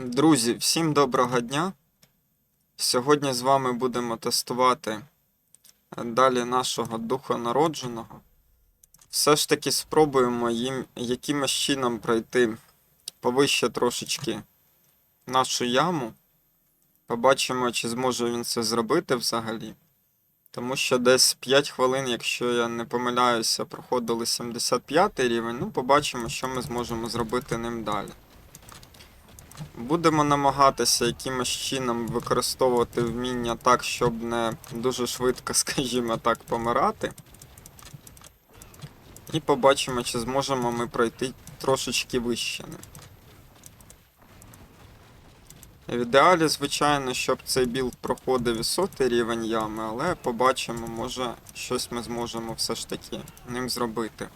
Друзі, всім доброго дня. Сьогодні з вами будемо тестувати далі нашого духа народженого. Все ж таки спробуємо їм якимось чином пройти повище трошечки нашу яму. Побачимо, чи зможе він це зробити взагалі. Тому що десь 5 хвилин, якщо я не помиляюся, проходили 75 рівень. Ну, побачимо, що ми зможемо зробити ним далі. Будемо намагатися якимось чином використовувати вміння так, щоб не дуже швидко, скажімо так, помирати. І побачимо, чи зможемо ми пройти трошечки вище. В ідеалі, звичайно, щоб цей білд проходив високий рівень ями, але побачимо, може щось ми зможемо все ж таки ним зробити.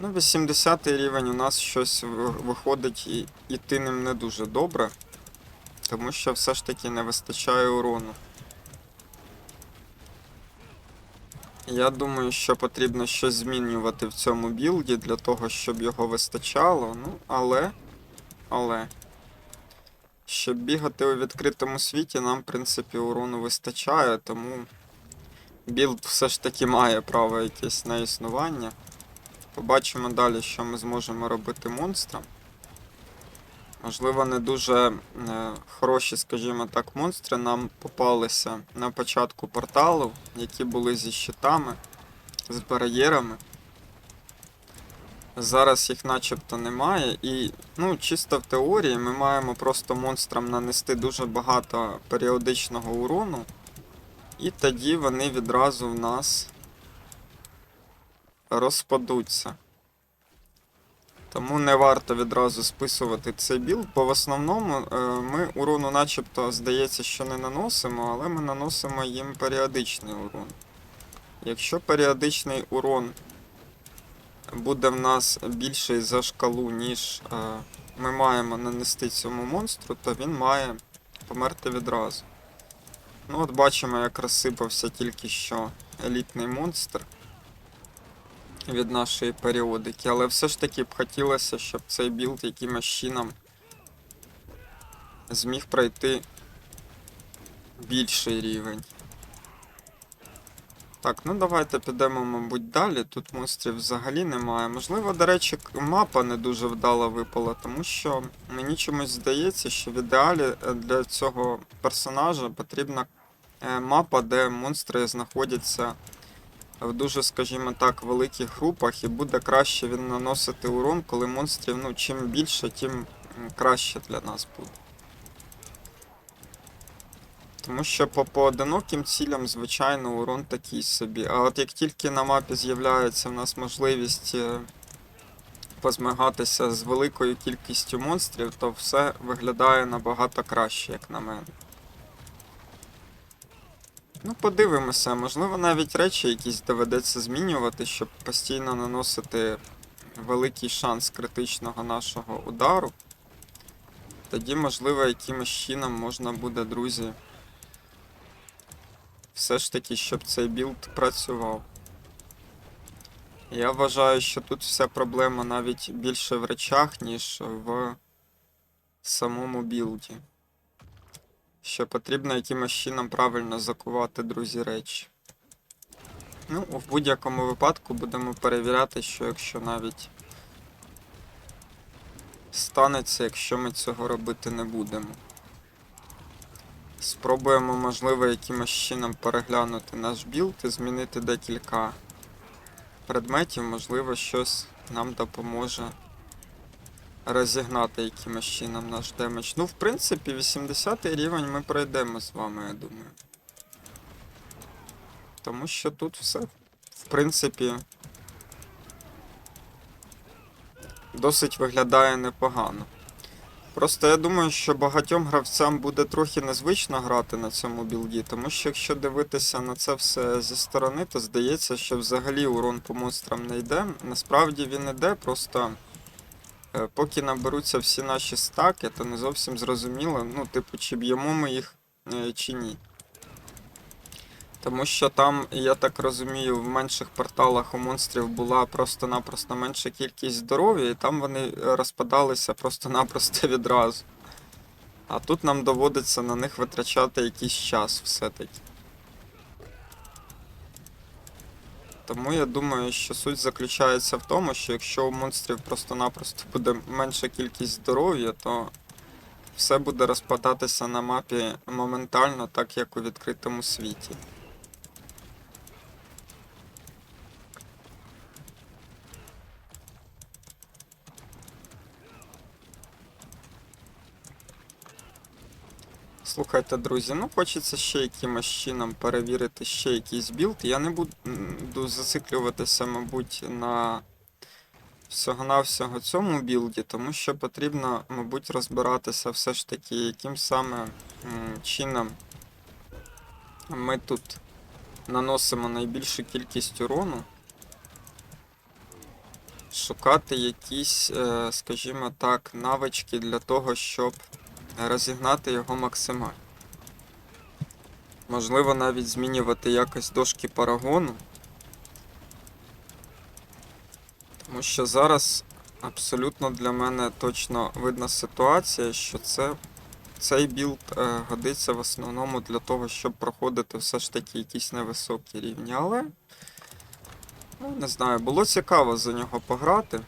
Ну, 80 рівень у нас щось виходить іти ним не дуже добре, тому що все ж таки не вистачає урону. Я думаю, що потрібно щось змінювати в цьому білді для того, щоб його вистачало. Ну, але. Але. Щоб бігати у відкритому світі, нам, в принципі, урону вистачає, тому білд все ж таки має право якесь на існування. Побачимо далі, що ми зможемо робити монстрам. Можливо, не дуже е, хороші, скажімо так, монстри нам попалися на початку порталу, які були зі щитами, з бар'єрами. Зараз їх начебто немає, і ну, чисто в теорії ми маємо просто монстрам нанести дуже багато періодичного урону, і тоді вони відразу в нас розпадуться. Тому не варто відразу списувати цей білд, бо в основному е, ми урону начебто здається, що не наносимо, але ми наносимо їм періодичний урон. Якщо періодичний урон буде в нас більший за шкалу, ніж е, ми маємо нанести цьому монстру, то він має померти відразу. Ну от бачимо, як розсипався тільки що елітний монстр від нашої періодики, але все ж таки б хотілося, щоб цей білд якимось чином зміг пройти більший рівень. Так, ну давайте підемо, мабуть, далі. Тут монстрів взагалі немає. Можливо, до речі, мапа не дуже вдало випала, тому що мені чомусь здається, що в ідеалі е, для цього персонажа потрібна е, мапа, де монстри знаходяться в дуже, скажімо так, великих групах, і буде краще він наносити урон, коли монстрів, ну, чим більше, тим краще для нас буде. Тому що по поодиноким цілям, звичайно, урон такий собі. А от як тільки на мапі з'являється в нас можливість е, позмагатися з великою кількістю монстрів, то все виглядає набагато краще, як на мене. Ну, подивимося, можливо, навіть речі якісь доведеться змінювати, щоб постійно наносити великий шанс критичного нашого удару. Тоді, можливо, якимось чином можна буде, друзі, все ж таки, щоб цей білд працював. Я вважаю, що тут вся проблема навіть більше в речах, ніж в самому білді. Що потрібно якимось чином правильно закувати, друзі, речі. Ну, в будь-якому випадку будемо перевіряти, що якщо навіть станеться, якщо ми цього робити не будемо. Спробуємо, можливо, якимось чином переглянути наш білд і змінити декілька предметів, можливо, щось нам допоможе розігнати якимось чином наш демедж. Ну, в принципі, 80 рівень ми пройдемо з вами, я думаю. Тому що тут все, в принципі, досить виглядає непогано. Просто я думаю, що багатьом гравцям буде трохи незвично грати на цьому білді, тому що якщо дивитися на це все зі сторони, то здається, що взагалі урон по монстрам не йде. Насправді він іде, просто поки наберуться всі наші стаки, то не зовсім зрозуміло, ну, типу, чи б'ємо ми їх е, чи ні. Тому що там, я так розумію, в менших порталах у монстрів була просто-напросто менша кількість здоров'я, і там вони е, розпадалися просто-напросто відразу. А тут нам доводиться на них витрачати якийсь час все-таки. Тому я думаю, що суть заключається в тому, що якщо у монстрів просто-напросто буде менша кількість здоров'я, то все буде розпадатися на мапі моментально, так як у відкритому світі. Слухайте, друзі, ну хочеться ще якимось чином перевірити ще якийсь білд. Я не буду зациклюватися, мабуть, на всього-навсього цьому білді, тому що потрібно, мабуть, розбиратися все ж таки, яким саме чином ми тут наносимо найбільшу кількість урону. Шукати якісь, е, скажімо так, навички для того, щоб розігнати його максимально. Можливо, навіть змінювати якось дошки парагону. Тому що зараз абсолютно для мене точно видна ситуація, що це, цей білд е, годиться в основному для того, щоб проходити все ж таки якісь невисокі рівні. Але, ну, не знаю, було цікаво за нього пограти.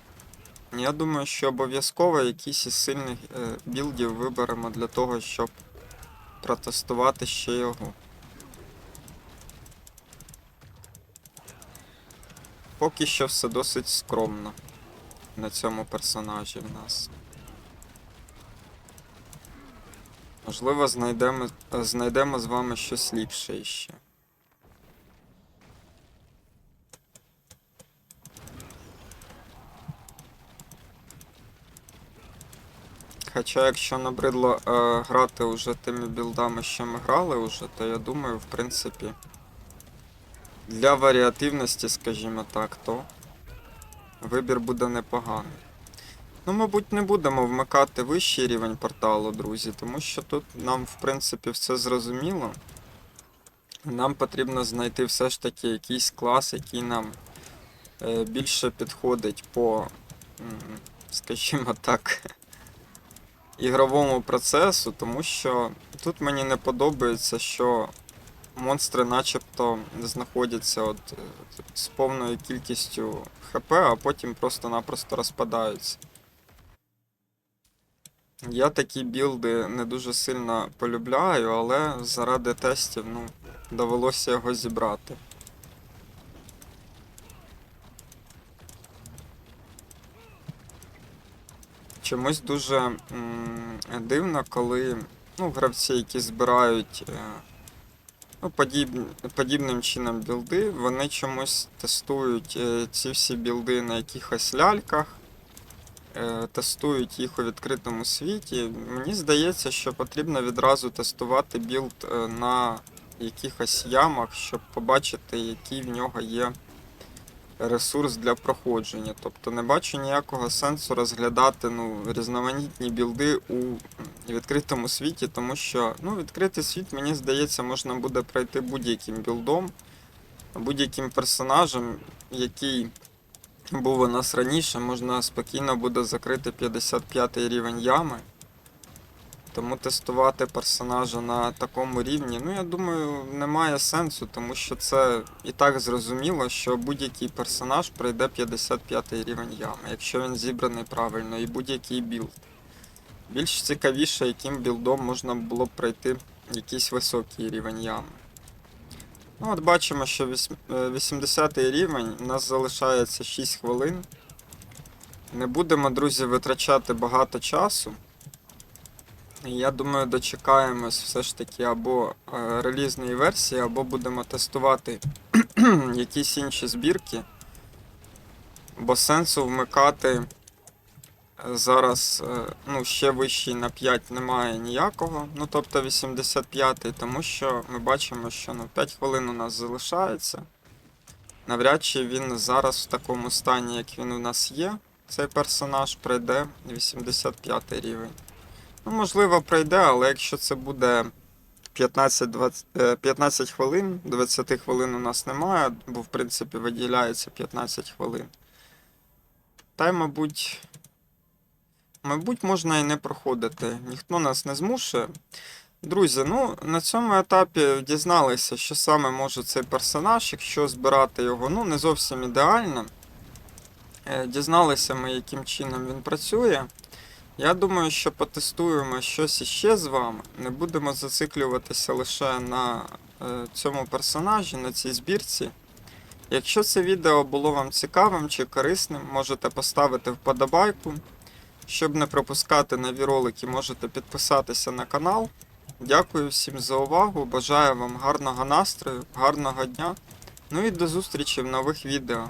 Я думаю, що обов'язково якісь із сильних е, білдів виберемо для того, щоб протестувати ще його. Поки що все досить скромно на цьому персонажі в нас. Можливо, знайдемо, е, знайдемо з вами щось ліпше іще. Хоча, якщо набридло е, грати уже тими білдами, що ми грали уже, то я думаю, в принципі, для варіативності, скажімо так, то вибір буде непоганий. Ну, мабуть, не будемо вмикати вищий рівень порталу, друзі, тому що тут нам, в принципі, все зрозуміло. Нам потрібно знайти все ж таки якийсь клас, який нам е, більше підходить по, скажімо так, ігровому процесу, тому що тут мені не подобається, що монстри начебто знаходяться от е, з повною кількістю ХП, а потім просто-напросто розпадаються. Я такі білди не дуже сильно полюбляю, але заради тестів ну, довелося його зібрати. Чомусь дуже м, дивно, коли ну, гравці, які збирають е, ну, подіб, подібним чином білди, вони чомусь тестують е, ці всі білди на якихось ляльках, е, тестують їх у відкритому світі. Мені здається, що потрібно відразу тестувати білд на якихось ямах, щоб побачити, який в нього є ресурс для проходження. Тобто не бачу ніякого сенсу розглядати ну, різноманітні білди у відкритому світі, тому що ну, відкритий світ, мені здається, можна буде пройти будь-яким білдом, будь-яким персонажем, який був у нас раніше, можна спокійно буде закрити 55 рівень ями. Тому тестувати персонажа на такому рівні, ну я думаю, немає сенсу, тому що це і так зрозуміло, що будь-який персонаж пройде 55 рівень ями, якщо він зібраний правильно, і будь-який білд. Більш цікавіше, яким білдом можна було б пройти якийсь високий рівень ями. Ну, от бачимо, що 80 рівень, у нас залишається 6 хвилин. Не будемо, друзі, витрачати багато часу. Я думаю, дочекаємось все ж таки або е, релізної версії, або будемо тестувати якісь інші збірки. Бо сенсу вмикати зараз е, ну, ще вищий на 5 немає ніякого. Ну тобто 85-й, тому що ми бачимо, що ну, 5 хвилин у нас залишається. Навряд чи він зараз в такому стані, як він у нас є, цей персонаж пройде 85 рівень. Ну, можливо, пройде, але якщо це буде 15, 15 хвилин, 20 хвилин у нас немає, бо в принципі виділяється 15 хвилин. Та й, мабуть, мабуть, можна і не проходити. Ніхто нас не змушує. Друзі, ну на цьому етапі дізналися, що саме може цей персонаж, якщо збирати його, ну не зовсім ідеально. Е, Дізналися ми, яким чином він працює. Я думаю, що потестуємо щось іще з вами. Не будемо зациклюватися лише на е, цьому персонажі, на цій збірці. Якщо це відео було вам цікавим чи корисним, можете поставити вподобайку. Щоб не пропускати нові ролики, можете підписатися на канал. Дякую всім за увагу. Бажаю вам гарного настрою, гарного дня. Ну і до зустрічі в нових відео.